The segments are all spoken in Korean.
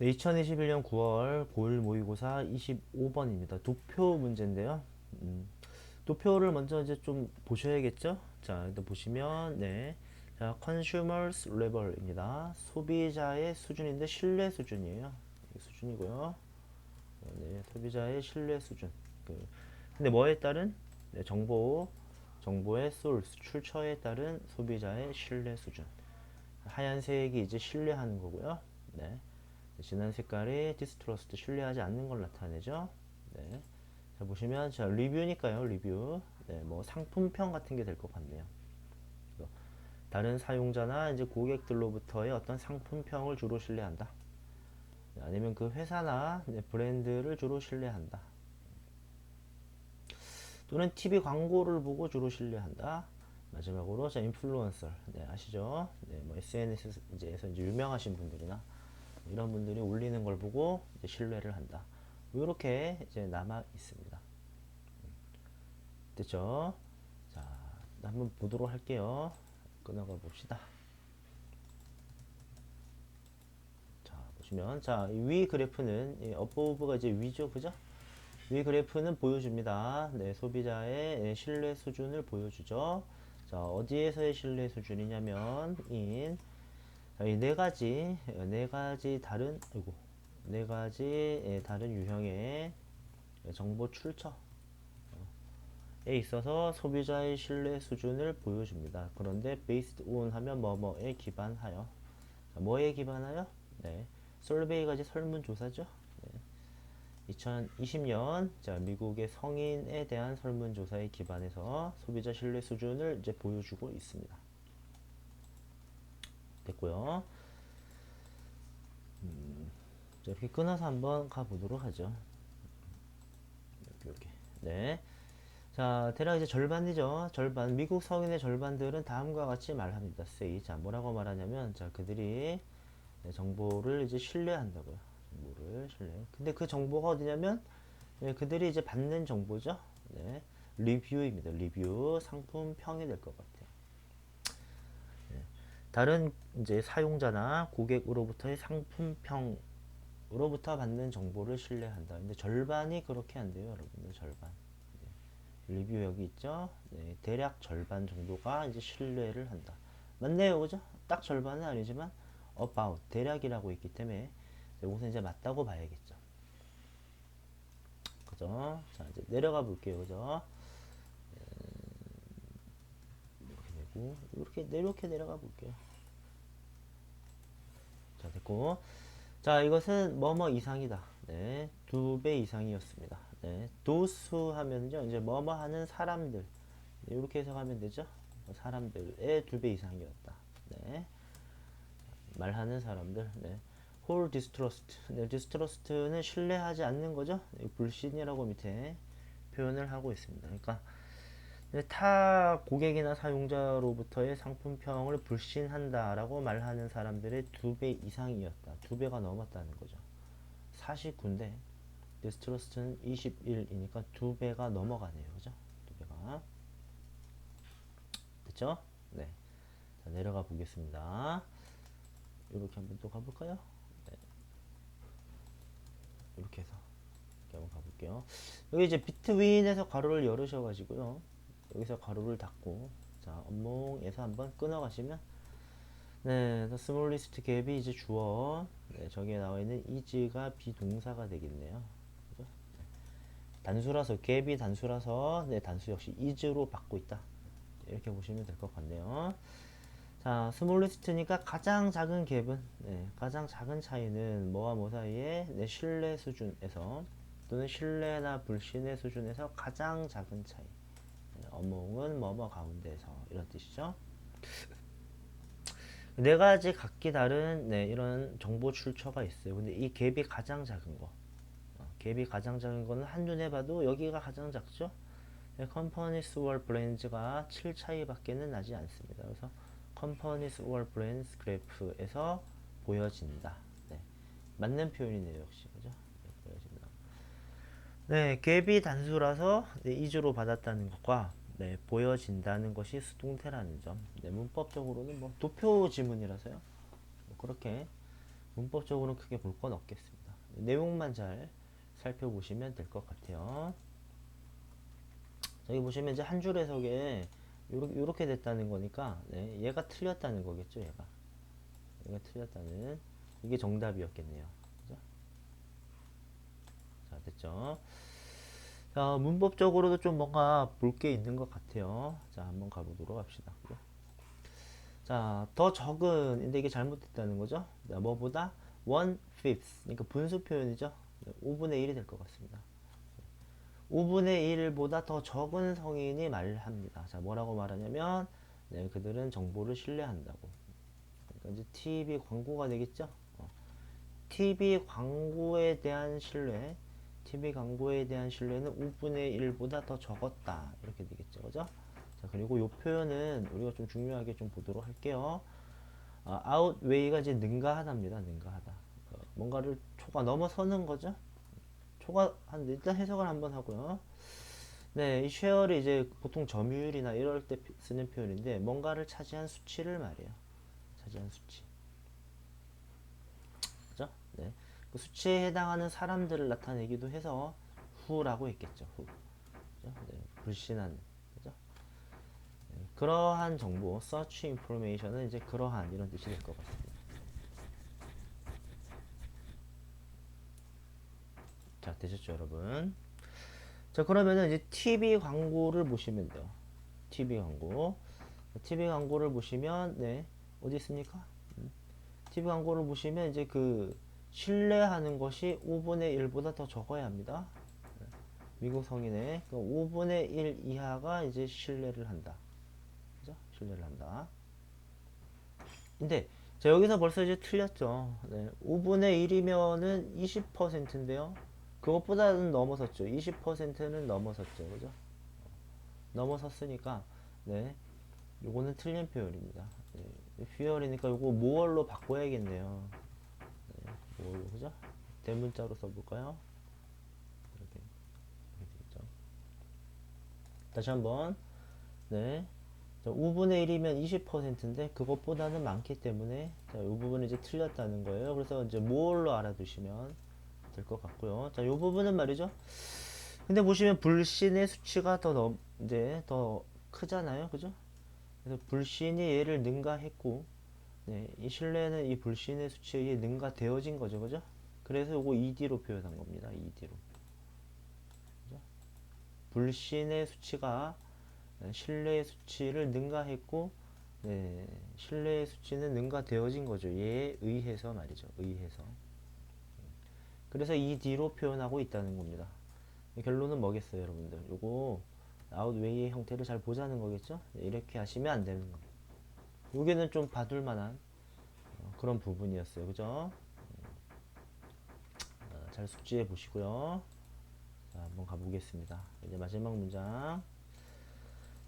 네, 2021년 9월 고1 모의고사 25번입니다. 도표 문제인데요. 음, 도표를 먼저 이제 좀 보셔야겠죠? 자, 일단 보시면, 네. 자, consumers level입니다. 소비자의 수준인데 신뢰 수준이에요. 이 수준이고요. 네, 소비자의 신뢰 수준. 그, 근데 뭐에 따른? 네, 정보, 정보의 source, 출처에 따른 소비자의 신뢰 수준. 하얀색이 이제 신뢰하는 거고요. 네. 진한 색깔이 디스트러스트 신뢰하지 않는 걸 나타내죠. 네. 자 보시면 자 리뷰니까요 리뷰. 네, 뭐 상품평 같은 게 될 것 같네요. 다른 사용자나 이제 고객들로부터의 어떤 상품평을 주로 신뢰한다. 네, 아니면 그 회사나 네, 브랜드를 주로 신뢰한다. 또는 TV 광고를 보고 주로 신뢰한다. 마지막으로 자 인플루언서 네, 아시죠? 네, 뭐 SNS에서 이제 유명하신 분들이나 이런 분들이 올리는 걸 보고 이제 신뢰를 한다. 이렇게 이제 남아 있습니다. 됐죠? 자, 한번 보도록 할게요. 끊어가 봅시다. 자, 보시면 자, 위 그래프는 이 어보브가 이제 위죠, 그죠? 위 그래프는 보여줍니다. 네, 소비자의 신뢰 수준을 보여주죠. 자, 어디에서의 신뢰 수준이냐면 in 이 네 가지 네 가지 다른 아이고 네 가지 예, 다른 유형의 정보 출처에 있어서 소비자의 신뢰 수준을 보여줍니다. 그런데 based on 하면 뭐뭐에 기반하여 자, 뭐에 기반하여? 네, survey가 이제 설문조사죠. 네. 2020년 자 미국의 성인에 대한 설문조사에 기반해서 소비자 신뢰 수준을 이제 보여주고 있습니다. 됐고요. 음, 자, 이렇게 끊어서 한번 가보도록 하죠. 이렇게, 이렇게. 네. 자, 대략 이제 절반이죠. 절반. 미국 성인의 절반들은 다음과 같이 말합니다. say. 자, 뭐라고 말하냐면, 자, 그들이 네, 정보를 이제 신뢰한다고요. 정보를 신뢰. 근데 그 정보가 어디냐면, 네, 그들이 이제 받는 정보죠. 네. 리뷰입니다. 리뷰. 상품 평이 될 것 같아요. 다른 이제 사용자나 고객으로부터의 상품평으로부터 받는 정보를 신뢰한다. 근데 절반이 그렇게 안 돼요, 여러분들 절반. 네. 리뷰 여기 있죠. 네, 대략 절반 정도가 이제 신뢰를 한다. 맞네요, 그죠? 딱 절반은 아니지만 about 대략이라고 있기 때문에 이것은 이제 맞다고 봐야겠죠. 그죠? 자 이제 내려가 볼게요, 그죠? 되고 이렇게 이렇게 내려가 볼게요. 자 됐고 자 이것은 뭐뭐 이상이다. 네, 두 배 이상이었습니다. 네, 도수 하면요 이제 뭐뭐 하는 사람들 네, 이렇게 해석하면 되죠. 사람들의 두 배 이상이었다. 네, 말하는 사람들. 네. 홀 디스트러스트. 네, 디스트러스트는 신뢰하지 않는 거죠. 네, 불신이라고 밑에 표현을 하고 있습니다. 그러니까 타 고객이나 사용자로부터의 상품평을 불신한다라고 말하는 사람들의 두 배 이상이었다. 두 배가 넘었다는 거죠. 49인데 디스트러스트는 21이니까 두 배가 넘어가네요. 그죠? 두 배가. 됐죠? 네. 자, 내려가 보겠습니다. 이렇게 한번 또 가볼까요? 네. 이렇게 해서 이렇게 한번 가볼게요. 여기 이제 비트윈에서 가로를 열으셔가지고요. 여기서 가로를 닫고 자 업몽에서 한번 끊어 가시면 네, the smallest 갭이 이제 주어 네, 저기에 나와 있는 is가 비동사가 되겠네요. 그죠? 네. 단수라서 갭이 단수라서 네, 단수 역시 is로 받고 있다. 이렇게 보시면 될 것 같네요. 자, 스몰 리스트니까 가장 작은 갭은 네, 가장 작은 차이는 뭐와 뭐 사이에 네, 신뢰 수준에서 또는 신뢰나 불신의 수준에서 가장 작은 차이. 어몽은 뭐뭐 가운데서 이런 뜻이죠. 네 가지 각기 다른 네, 이런 정보 출처가 있어요. 근데 이 갭이 가장 작은 거. 어, 갭이 가장 작은 거는 한눈에 봐도 여기가 가장 작죠. 네, 컴퍼니스 월 브랜드가 7 차이밖에는 나지 않습니다. 그래서 컴퍼니스 월 브랜드 그래프에서 보여진다. 네. 맞는 표현이네요, 역시. 그죠? 네, 갭이 단수라서 네, 2주로 받았다는 것과 네, 보여진다는 것이 수동태라는 점. 네, 문법적으로는 뭐 도표 지문이라서요. 뭐 그렇게 문법적으로는 크게 볼 건 없겠습니다. 내용만 잘 살펴보시면 될 것 같아요. 여기 보시면 이제 한 줄 해석에 요렇게 됐다는 거니까 네, 얘가 틀렸다는 거겠죠 얘가 얘가 틀렸다는 이게 정답이었겠네요? 자 됐죠 자 문법적으로도 좀 뭔가 볼 게 있는 것 같아요 자 한번 가보도록 합시다 그죠? 자더 적은 근데 이게 잘못됐다는 거죠 자, 뭐보다 one fifth 그러니까 분수 표현이죠 5분의 1이 될 것 같습니다 5분의 1보다 더 적은 성인이 말을 합니다. 자, 뭐라고 말하냐면, 네, 그들은 정보를 신뢰한다고. 그러니까 이제 TV 광고가 되겠죠? 어. TV 광고에 대한 신뢰, TV 광고에 대한 신뢰는 5분의 1보다 더 적었다. 이렇게 되겠죠. 그죠? 자, 그리고 이 표현은 우리가 좀 중요하게 좀 보도록 할게요. 아, outweigh가 이제 능가하다입니다. 능가하다. 어, 뭔가를 초과 넘어서는 거죠? 초과 한 일단 해석을 한번 하고요. 네, 이 쉐어를 이제 보통 점유율이나 이럴 때 피- 쓰는 표현인데 뭔가를 차지한 수치를 말해요. 차지한 수치. 그죠? 네. 그 수치에 해당하는 사람들을 나타내기도 해서 후라고 했겠죠. 후. 그죠? 네, 불신하는. 그죠? 네, 그러한 정보, search information은 이제 그러한 이런 뜻이 될 것 같습니다. 자, 되셨죠, 여러분? 자, 그러면은 이제 TV 광고를 보시면 돼요. TV 광고. TV 광고를 보시면, 네, 어디 있습니까? 음. TV 광고를 보시면 이제 그 신뢰하는 것이 5분의 1보다 더 적어야 합니다. 네. 미국 성인의 그 5분의 1 이하가 이제 신뢰를 한다. 그죠? 신뢰를 한다. 근데 자, 여기서 벌써 이제 틀렸죠. 네, 5분의 1이면은 20%인데요. 그것보다는 넘어섰죠. 20%는 넘어섰죠. 그죠? 넘어섰으니까, 네. 요거는 틀린 표현입니다. 네. 퓨얼이니까 요거 모얼로 바꿔야겠네요. 네. 모얼로, 그죠? 대문자로 써볼까요? 이렇게. 되겠죠. 다시 한번. 네. 자, 5분의 1이면 20%인데 그것보다는 많기 때문에 자, 이 부분은 이제 틀렸다는 거예요. 그래서 이제 모얼로 알아두시면 될 것 같고요. 자, 이 부분은 말이죠. 근데 보시면 불신의 수치가 더 넘, 이제 더 크잖아요. 그죠? 그래서 불신이 얘를 능가했고 네, 이 신뢰는 이 불신의 수치에 의해 능가되어진 거죠. 그죠? 그래서 요거 ED로 표현한 겁니다. ED로. 그죠? 불신의 수치가 네, 신뢰의 수치를 능가했고 네, 신뢰의 수치는 능가되어진 거죠. 얘에 의해서 말이죠. 의해서. 그래서 이 D로 표현하고 있다는 겁니다. 결론은 뭐겠어요, 여러분들? 요거 아웃웨이의 형태를 잘 보자는 거겠죠? 네, 이렇게 하시면 안 되는 겁니다. 여기는 좀 봐둘 만한 어, 그런 부분이었어요. 그죠? 어, 잘 숙지해 보시고요. 자, 한번 가보겠습니다. 이제 마지막 문장.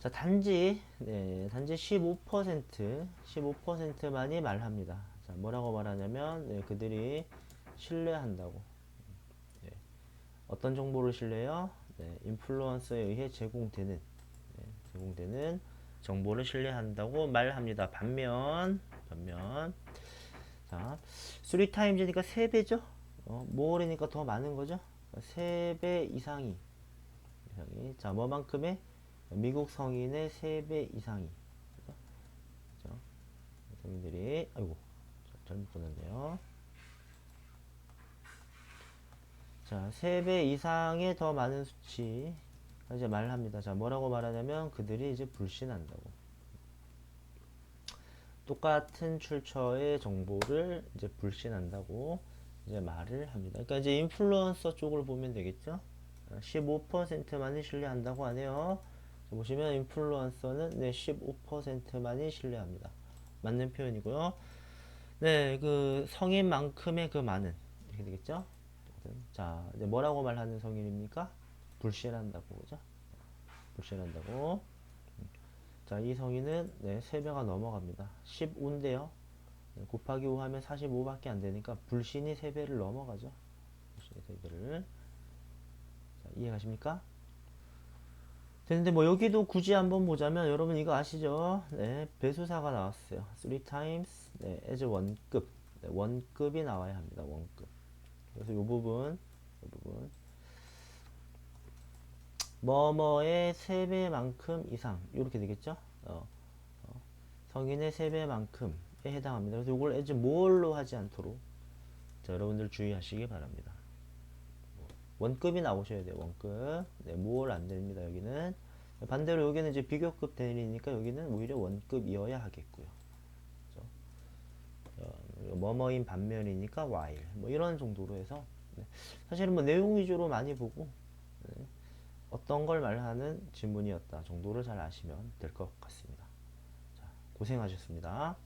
자, 단지, 네, 단지 15%, 15%만이 말합니다. 자, 뭐라고 말하냐면, 네, 그들이 신뢰한다고. 네, 어떤 정보를 신뢰해요? 네, 인플루언서에 의해 제공되는, 네, 제공되는 정보를 신뢰한다고 말합니다. 반면, 반면, 자, 3times니까 3배죠? 어, more이니까 더 많은 거죠? 3배 이상이, 이상이. 자, 뭐만큼의? 미국 성인의 3배 이상이. 그죠? 그죠? 성인들이, 아이고, 잘못 보냈네요. 자, 3배 이상의 더 많은 수치. 이제 말합니다. 자, 뭐라고 말하냐면 그들이 이제 불신한다고. 똑같은 출처의 정보를 이제 불신한다고 이제 말을 합니다. 그러니까 이제 인플루언서 쪽을 보면 되겠죠? 15%만이 신뢰한다고 하네요. 보시면 인플루언서는 네, 15%만이 신뢰합니다. 맞는 표현이고요. 네, 그 성인만큼의 그 많은 이렇게 되겠죠? 자, 이제 뭐라고 말하는 성인입니까? 불신한다고 그죠? 불신한다고. 자, 이 성인은 네, 3배가 넘어갑니다. 15인데요. 네, 곱하기 5 하면 45밖에 안 되니까 불신이 3배를 넘어가죠. 불신이 3배를. 자, 이해가십니까? 되는데 뭐 여기도 굳이 한번 보자면 여러분 이거 아시죠? 네, 배수사가 나왔어요. 3 times 네, as 1급. 네, 원급이 나와야 합니다. 원급. 그래서 이 부분, 이 부분. 뭐뭐의 3배만큼 이상 이렇게 되겠죠? 어, 어, 성인의 3배만큼에 해당합니다. 그래서 이걸 이제 뭘로 하지 않도록 자, 여러분들 주의하시기 바랍니다. 원급이 나오셔야 돼요. 원급. 네, 뭘 안 됩니다. 여기는 반대로 여기는 이제 비교급 대리니까 여기는 오히려 원급이어야 하겠고요. 어, 뭐뭐인 반면이니까 while 뭐 이런 정도로 해서 네. 사실은 뭐 내용 위주로 많이 보고 네. 어떤 걸 말하는 질문이었다 정도를 잘 아시면 될 것 같습니다. 자, 고생하셨습니다.